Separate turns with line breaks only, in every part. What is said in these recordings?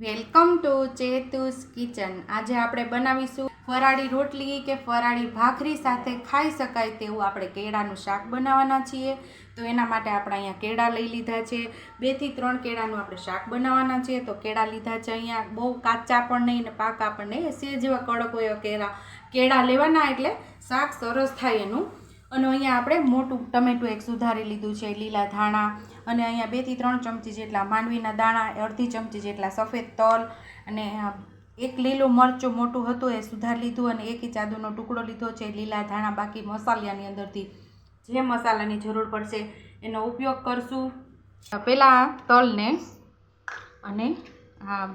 Welcome to ચેતુસ kitchen. આજે આપણે બનાવીશું ફરાળી રોટલી કે ફરાળી ભાખરી સાથે ખાઈ શકાય તેવું આપણે કેળાનું શાક બનાવવાના છીએ. તો એના માટે આપણે અહીંયા કેળા લઈ લીધા છે. બેથી ત્રણ કેળાનું આપણે શાક બનાવવાના છીએ. તો કેળા લીધા છે અહીંયા. બહુ કાચા પણ નહીં ને પાકા પણ નહીં. સે જેવા કડક હોય કેળા કેળા લેવાના એટલે શાક સરસ થાય એનું અને અહીંયા આપણે મોટું ટમેટું એક સુધારી લીધું છે, લીલા ધાણા અને અહીંયા બેથી ત્રણ ચમચી જેટલા માંડવીના દાણા અડધી ચમચી જેટલા સફેદ તલ અને એક લીલું મરચું મોટું હતું એ સુધારી લીધું અને એક ચાદુનો ટુકડો લીધો છે, લીલા ધાણા બાકી મસાલાની અંદરથી. જે મસાલાની જરૂર પડશે એનો ઉપયોગ કરશું. પહેલાં તલને અને આ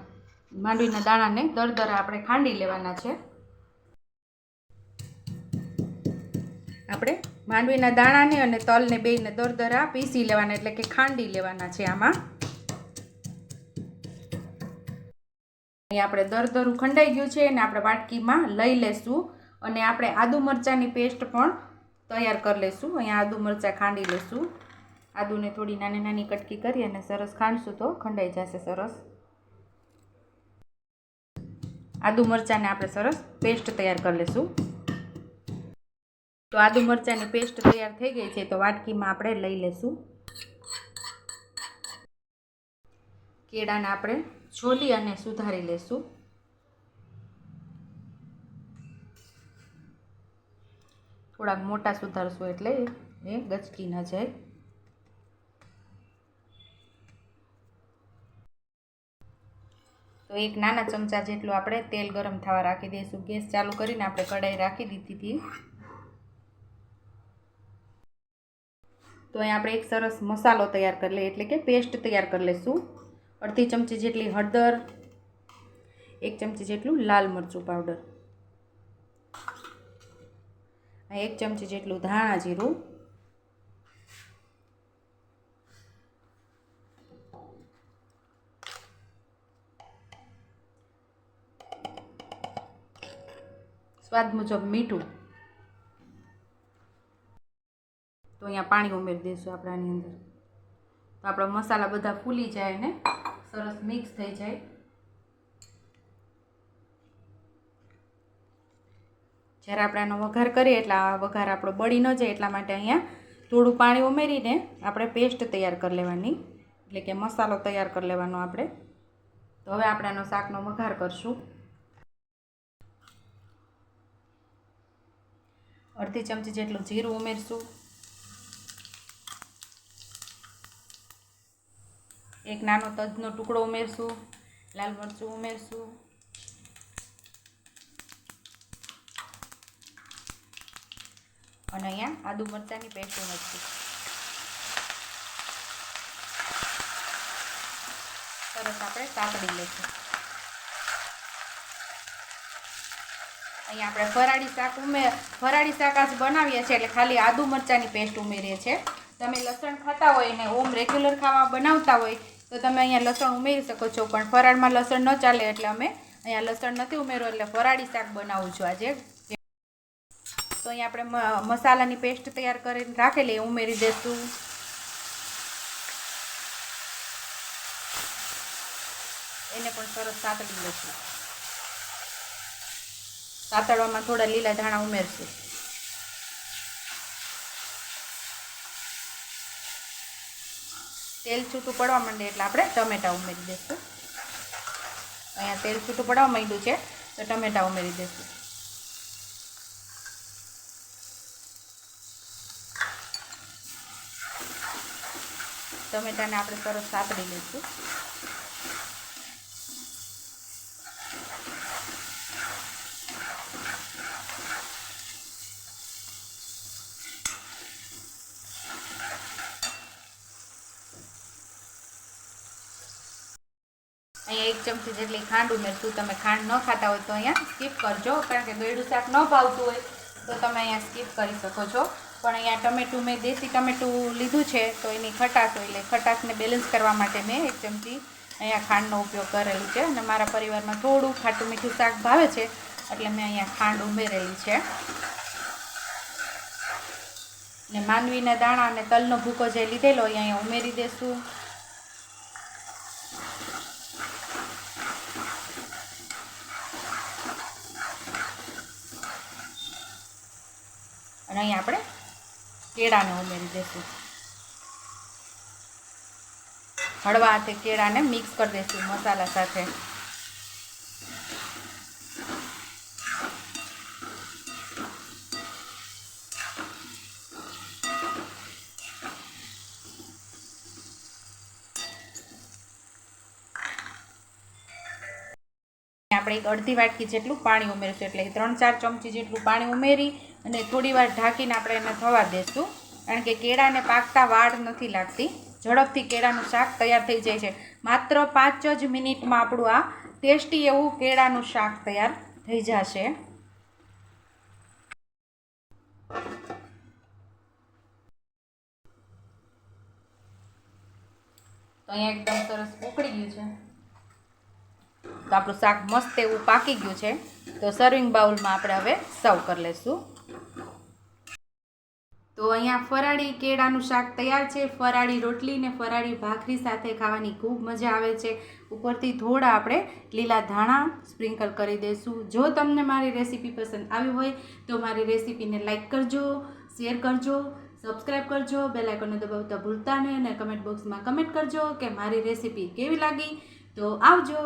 માંડવીના દાણાને દરદરા આપણે ખાંડી લેવાના છે. આપણે માંડવીના દાણાને અને તલને બેયને દરદરા પીસી લેવાના એટલે કે ખાંડી લેવાના છે આમાં. અહીં આપણે દરદરું ખંડાઈ ગયું છે અને આપણે વાટકીમાં લઈ લેશું અને આપણે આદુ મરચાંની પેસ્ટ પણ તૈયાર કરી લેશું. અહીંયા આદુ મરચાં ખાંડી લેશું. આદુને થોડી નાની નાની કટકી કરી અને સરસ ખાંડશું તો ખંડાઈ જશે સરસ. આદુ મરચાંને આપણે સરસ પેસ્ટ તૈયાર કરી લેશું. તો આદુ મરચાંની પેસ્ટ તૈયાર થઈ ગઈ છે, તો વાટકીમાં આપણે લઈ લેશું. કેળાને આપણે છોલી અને સુધારી લેશું. થોડાક મોટા સુધારશું એટલે એ ગચકી ન જાય. તો એક નાના ચમચા જેટલું આપણે તેલ ગરમ થવા રાખી દઈશું. ગેસ ચાલુ કરીને આપણે કઢાઈ રાખી દીધી હતી. તો અહીં આપણે એક સરસ મસાલો તૈયાર કરી લઈએ, એટલે કે પેસ્ટ તૈયાર કરી લઈશું. અડધી ચમચી જેટલી હળદર, એક ચમચી જેટલું લાલ મરચું પાવડર એક ચમચી જેટલું ધાણા જીરું. સ્વાદ મુજબ મીઠું. અહીંયા પાણી ઉમેરી દઈશું આપણે આની અંદર. તો આપણા મસાલા બધા ફૂલી જાય ને સરસ મિક્સ થઈ જાય. જ્યારે આપણે આનો વઘાર કરીએ એટલે આ વઘાર આપણો બળી ન જાય એટલા માટે અહીંયા થોડું પાણી ઉમેરીને આપણે પેસ્ટ તૈયાર કરી લેવાની. એટલે કે મસાલો તૈયાર કરી લેવાનો આપણે. તો હવે આપણે આનો શાકનો વઘાર કરશું. અડધી ચમચી જેટલું જીરું ઉમેરશું. એક નાનો તજનો ટુકડો ઉમેરશું, લાલ મરચું ઉમેરશું. અને અહીંયા આદુ મરચાંની પેસ્ટ ઉમેરશું. સરસ આપણે સાંકળી લઈશું અહીંયા આપણે ફરાળી શાક ઉમેર ફરાળી શાક આજ બનાવીએ છીએ એટલે ખાલી આદુ મરચાંની પેસ્ટ ઉમેરીએ છીએ. તમે લસણ ખાતા હોય ને ઓમ રેગ્યુલર ખાવા બનાવતા હોય, તો તમે અહીંયા લસણ ઉમેરી શકો છો. પણ ફરાળમાં લસણ ન ચાલે એટલે અમે અહીંયા લસણ નથી ઉમેર્યું, એટલે ફરાળી શાક બનાવું છું આજે. તો અહીંયા આપણે મસાલાની પેસ્ટ તૈયાર કરીને રાખેલી, એ ઉમેરી દઈશું એને પણ સરસ સાતળી લઈશું સાતળવામાં થોડા લીલા ધાણા ઉમેરશું. તેલ છૂટું પડવા માંડે એટલે આપણે ટમેટાં ઉમેરી દઈશું અહીંયા તેલ છૂટું પડવા માંડ્યું છે, તો ટમેટાં ઉમેરી દઈશું ટમેટાને આપણે સરસ સાતડી લઈશું. અહીંયા એક ચમચી જેટલી ખાંડ ઉમેરશું તમે ખાંડ ન ખાતા હોય તો અહીંયા સ્કીપ કરજો, કારણ કે ગળ્યું શાક ન ભાવતું હોય તો તમે અહીંયા સ્કીપ કરી શકો છો. પણ અહીંયા ટમેટું મેં દેશી ટમેટું લીધું છે, તો એની ખટાશ હોય એટલે ખટાશને બેલેન્સ કરવા માટે મેં એક ચમચી અહીંયા ખાંડનો ઉપયોગ કરેલું છે. અને મારા પરિવારમાં થોડું ખાટું મીઠું શાક ભાવે છે, એટલે મેં અહીંયા ખાંડ ઉમેરેલી છે. ને માંડવીના દાણા અને તલનો ભૂકો જે લીધેલો અહીંયા ઉમેરી દેશું. અને અહીં આપણે કેળાને ઉમેરી દઈશું. હળવા હાથે કેળાને મિક્સ કરી દઈશું મસાલા સાથે. આપણે એક અડધી વાટકી જેટલું પાણી ઉમેરીશું. એટલે ત્રણ ચાર ચમચી જેટલું પાણી ઉમેરી અને થોડી વાર ઢાંકીને આપણે એને થવા દઈશું કારણ કે કેળાને પાકતા વાળ નથી લાગતી. ઝડપથી કેળાનું શાક તૈયાર થઈ જાય છે. માત્ર પાંચ જ મિનિટમાં આપણું આ ટેસ્ટી એવું કેળાનું શાક તૈયાર થઈ જશે. તો અહીંયા એકદમ સરસ ઉકળી ગયું છે. તો આપણું શાક મસ્ત એવું પાકી ગયું છે. તો સર્વિંગ બાઉલમાં આપણે હવે સર્વ કરી લઈશું તો અહીંયા ફરાળી કેળાનું શાક તૈયાર છે. ફરાળી રોટલી ને ફરાળી ભાખરી સાથે ખાવાની ખૂબ મજા આવે છે. ઉપરથી થોડા આપણે લીલા ધાણા સ્પ્રિંકલ કરી દઈશું જો તમને મારી રેસીપી પસંદ આવી હોય તો મારી રેસીપીને લાઇક કરજો, શેર કરજો સબસ્ક્રાઈબ કરજો, બેલ આઇકોનને દબાવતા ભૂલતા નહીં અને કમેન્ટ બોક્સમાં કમેન્ટ કરજો કે મારી રેસીપી કેવી લાગી. તો આવજો.